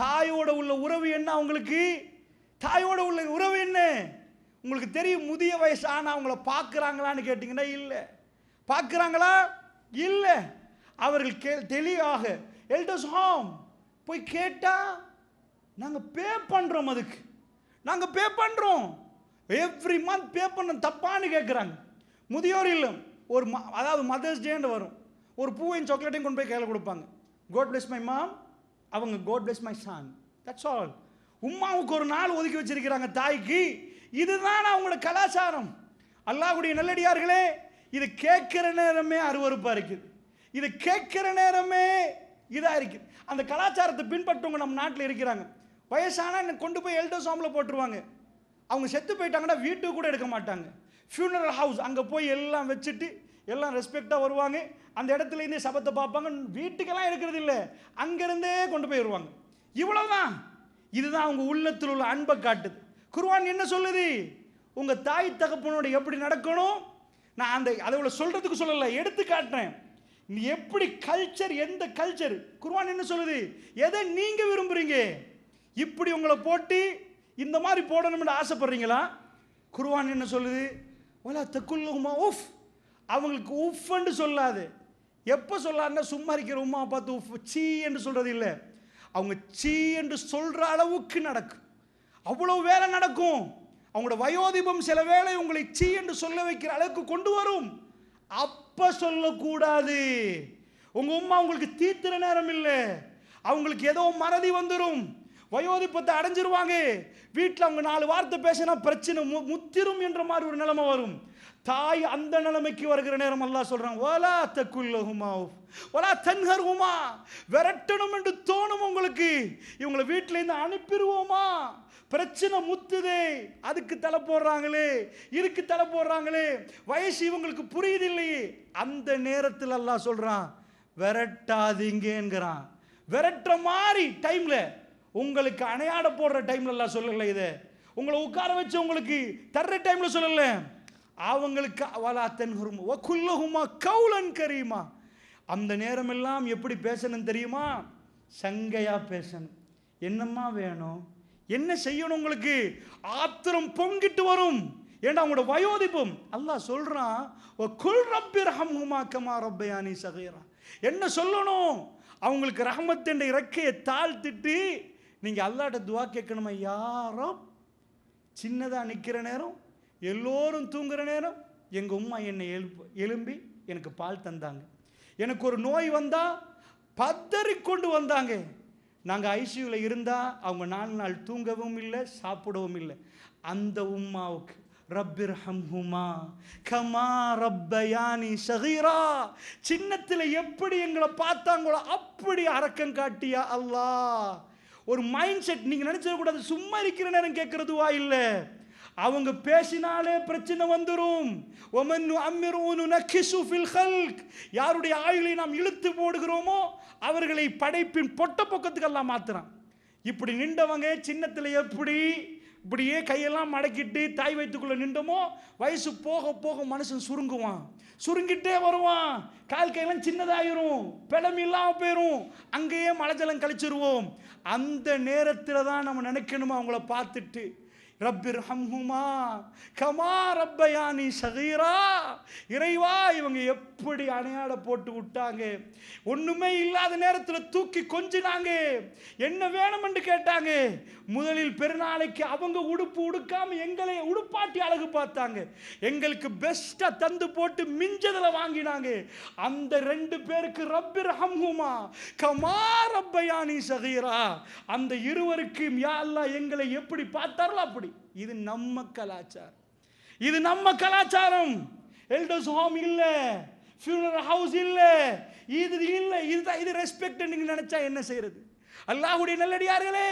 தாயோட உள்ள உறவு என்ன அவங்களுக்கு? தாயோட உள்ள உறவு என்ன? உங்களுக்கு தெரியும் முதிய வயசான அவங்கள பார்க்குறாங்களான்னு கேட்டிங்கன்னா இல்லை. பார்க்குறாங்களா? இல்லை. அவர்கள் கே தெளிவாக எல்டர்ஸ் ஹோம் போய் கேட்டால் நாங்கள் பே பண்ணுறோம் அதுக்கு. நாங்கள் பே பண்ணுறோம் எவ்ரி மந்த் பே பண்ண தப்பான்னு கேட்குறாங்க முதியோர் இல்லம் ஒரு ம அதாவது மதர்ஸ் டேன்னு வரும். ஒரு பூவையும் சாக்லேட்டையும் கொண்டு போய் கையில் கொடுப்பாங்க. கோட் பிளஸ் மை மாம் அவங்க god plus my son that's all உம்மாவுக்கு ஒரு நாள் ஒதுக்கி வச்சிருக்கிறாங்க தாய்க்கு. இதுதான் அவங்களோட கலாச்சாரம். அல்லாஹுடைய நல்லடியார்களே இது கேட்குற நேரமே அருவருப்பாக இருக்குது. இது கேட்குற நேரமே இதாக இருக்குது. அந்த கலாச்சாரத்தை பின்பற்றவங்க நம்ம நாட்டில் இருக்கிறாங்க. வயசான கொண்டு போய் எல்டோ ஹோமில் போட்டுருவாங்க. அவங்க செத்து போயிட்டாங்கன்னா வீட்டுக்கு கூட எடுக்க மாட்டாங்க. ஃபியூனரல் ஹவுஸ் அங்கே போய் எல்லாம் வச்சுட்டு எல்லாம் ரெஸ்பெக்டாக வருவாங்க. அந்த இடத்துல இருந்தே சபத்தை பார்ப்பாங்க. வீட்டுக்கெல்லாம் எடுக்கிறது இல்லை. அங்கேருந்தே கொண்டு போயிடுவாங்க இவ்வளோதான் இதுதான் அவங்க உள்ளத்தில் உள்ள அன்பை காட்டுது. குருவான் என்ன சொல்லுது? உங்கள் தாய் தகப்பனோட எப்படி நடக்கணும்? நான் அந்த அதை இவ்வளோ சொல்கிறதுக்கு சொல்லலை. எடுத்து காட்டுறேன். நீ எப்படி கல்ச்சர் எந்த கல்ச்சர் குருவான் என்ன சொல்லுது? எதை நீங்கள் விரும்புகிறீங்க இப்படி உங்களை போட்டு இந்த மாதிரி போடணும்னு ஆசைப்படுறீங்களா? குருவான் என்ன சொல்லுது? ஒலா தக்குல்லுமா உஃப். அவங்களுக்கு உஃப்ன்னு சொல்லாது. எப்போ சொல்லாருன்னா சும்மா இருக்கிற உமா பார்த்து உஃப் சீ என்று சொல்கிறது இல்லை. அவங்க சீ என்று சொல்கிற அளவுக்கு நடக்கும். அவ்வளோ வேலை நடக்கும். அவங்களோட வயோதிபம் சில வேளை உங்களை சீ என்று சொல்ல வைக்கிற அளவுக்கு கொண்டு வரும். அப்போ சொல்லக்கூடாது. உங்கள் உம்மா உங்களுக்கு தீர்த்துற நேரம் இல்லை. அவங்களுக்கு ஏதோ மறதி வந்துடும் வயோதிப்பத்தை அடைஞ்சிருவாங்க. வீட்டில் அவங்க நாலு வார்த்தை பேசினா பிரச்சனை மு- முத்திரும் என்ற மாதிரி ஒரு நிலைமை வரும். தாய் அந்த நிலைமைக்கு வருகிற நேரம் அல்லாஹ் சொல்கிறான் ஓலா தக்குல்லகுமா ஓலா தன்ஹர்ஹுமா விரட்டணும் என்று தோணும் உங்களுக்கு. இவங்களை வீட்டிலேருந்து அனுப்பிடுவோமா? பிரச்சனை முத்துதே. அதுக்கு தலை போடுறாங்களே. இதுக்கு தலை போடுறாங்களே. வயசு இவங்களுக்கு புரியுது இல்லையே அந்த நேரத்தில் எல்லாம் சொல்கிறான் விரட்டாதீங்கிறான் விரட்டுற மாதிரி டைமில் உங்களுக்கு அணையாட போடுற டைம்ல எல்லாம் இதை. உங்களை உட்கார வச்சு உங்களுக்கு தர்ற டைமில் சொல்லல. அவங்களுக்கு அவலா தென்ஹுரும். வக்குல்லஹுமா கவுலன் கரீமா. அந்த நேரமெல்லாம் எப்படி பேசணும் தெரியுமா? சங்கையா பேசணும். என்னம்மா வேணும்? என்ன செய்யணும் உங்களுக்கு? ஆத்திரம் பொங்கிட்டு வரும். ஏன்னா அவங்களோட வயோதிப்பும் அல்லாஹ் சொல்கிறான் ஓ குல் ரப்பி ரஹம்ஹுமா கமா ரப்பயானி சகைரா. என்ன சொல்லணும்? அவங்களுக்கு ரஹமத் என்ற இறக்கையை தாழ்த்திட்டு நீங்கள் அல்லாட்ட துவா கேட்கணுமா? யாரோ சின்னதாக நிற்கிற நேரம் எல்லோரும் தூங்குற நேரம் எங்கள் உம்மா என்னை எழுப்பு எழும்பி எனக்கு பால் தந்தாங்க. எனக்கு ஒரு நோய் வந்தால் பத்தறி கொண்டு வந்தாங்க. நாங்கள் ஐசியூவில் இருந்தால் அவங்க நாலு நாள் தூங்கவும் இல்லை சாப்பிடவும் இல்லை. அந்த உம்மாவுக்கு ரப்பிர் ஹம்ஹுமா கமா ரப்பயானி சஹீரா சின்னத்தில் எப்படி எங்களை பார்த்தாங்களோ அப்படி அரக்கம் காட்டியா அல்லாஹ். ஒரு மைண்ட் செட் நீங்கள் நினைச்சிடக்கூடாது சும்மா இருக்கிற நேரம் கேட்குறதுவா இல்லை. அவங்க பேசினாலே பிரச்சனை வந்துடும் ஒமன் அம்மிரூனு நக்கிசு ஃபில் ஹல்க் யாருடைய ஆயுளை நாம் இழுத்து போடுகிறோமோ அவர்களை படைப்பின் பொட்ட பக்கத்துக்கெல்லாம் மாத்துறான். இப்படி நின்றவங்க சின்னத்தில் எப்படி இப்படியே கையெல்லாம் மடக்கிட்டு தாய் வயிற்றுக்குள்ளே நின்றோமோ வயசு போக போக மனுஷன் சுருங்குவான். சுருங்கிட்டே வருவான். கால் கையெல்லாம் சின்னதாயிரும். பிடம் இல்லாமல் போயிடும் அங்கேயே மலைஜலம் கழிச்சிருவோம். அந்த நேரத்தில் தான் நம்ம நினைக்கணுமா அவங்கள பார்த்துட்டு? ரப்பிர் ஹம்ஹுமா கமா ரப்பயானி சகீரா இறைவா இவங்க எப்படி அணையாட போட்டு விட்டாங்க? ஒன்றுமே இல்லாத நேரத்தில் தூக்கி கொஞ்சினாங்க. என்ன வேணும்னு கேட்டாங்க. முதலில் பெருநாளைக்கு அவங்க உடுப்பு உடுக்காமல் எங்களை உடுப்பாட்டி அழகு பார்த்தாங்க. எங்களுக்கு பெஸ்ட்டாக தந்து போட்டு மிஞ்சதில் வாங்கினாங்க. அந்த ரெண்டு பேருக்கு ரப்பிர் ஹம்ஹுமா கமா ரப்பயானி சகீரா அந்த இருவருக்கும் யா எங்களை எப்படி பார்த்தாரோ அப்படி. இது நம்ம கலாச்சாரம். இது நம்ம கலாச்சாரம். எல்டர்ஸ் ஹோம் இல்ல ஃபியூனரல் ஹவுஸ் இல்ல இது இல்ல இதுதான் இது ரெஸ்பெக்ட் நீங்க நினைச்சா என்ன செய்யறது அல்லாஹுடைய நல்லடியார்களே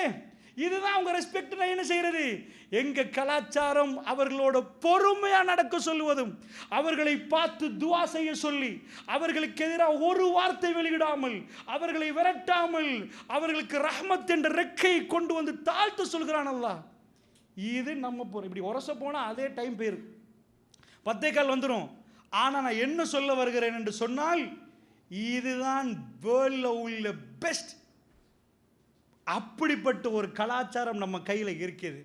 இதுதான் அவங்க ரெஸ்பெக்ட் என்ன செய்யறது எங்க கலாச்சாரம் அவர்களோட பொறுமையா நடக்க சொல்லுவதும் அவர்களை பார்த்து துவா செய்ய சொல்லி அவர்களுக்கு எதிராக ஒரு வார்த்தை வெளியிடாமல் அவர்களை விரட்டாமல் அவர்களுக்கு ரஹ்மத் என்ற ரெக்கையை கொண்டு வந்து தாழ்த்து சொல்கிறான் அல்லாஹ். இது நம்ம போகிறோம் இப்படி உரச போனால் அதே டைம் போயிரு பத்தே கால் வந்துடும் ஆனால் நான் என்ன சொல்ல வருகிறேன் என்று சொன்னால் இதுதான் வேர்ல்டில் உள்ள பெஸ்ட் அப்படிப்பட்ட ஒரு கலாச்சாரம் நம்ம கையில் இருக்குது